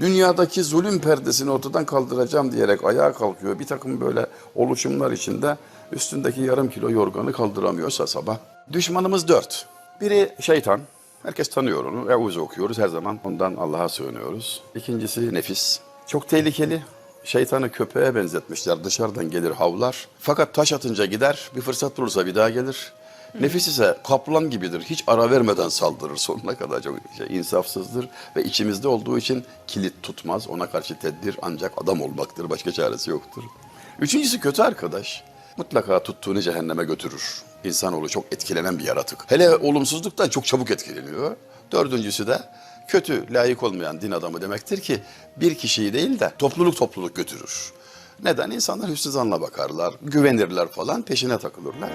Dünyadaki zulüm perdesini ortadan kaldıracağım diyerek ayağa kalkıyor. Bir takım böyle oluşumlar içinde üstündeki yarım kilo yorganı kaldıramıyorsa sabah. Düşmanımız dört. Biri şeytan. Herkes tanıyor onu. Eûzü okuyoruz her zaman. Ondan Allah'a sığınıyoruz. İkincisi nefis. Çok tehlikeli. Şeytanı köpeğe benzetmişler. Dışarıdan gelir havlar. Fakat taş atınca gider. Bir fırsat bulursa bir daha gelir. Nefis ise kaplan gibidir. Hiç ara vermeden saldırır sonuna kadar. Çok şey, insafsızdır ve içimizde olduğu için kilit tutmaz. Ona karşı tedbir ancak adam olmaktır. Başka çaresi yoktur. Üçüncüsü kötü arkadaş. Mutlaka tuttuğunu cehenneme götürür. İnsanoğlu çok etkilenen bir yaratık. Hele olumsuzluktan çok çabuk etkileniyor. Dördüncüsü de kötü, layık olmayan din adamı demektir ki bir kişiyi değil de topluluk topluluk götürür. Neden? İnsanlar hüsnü zanla bakarlar, güvenirler falan, peşine takılırlar.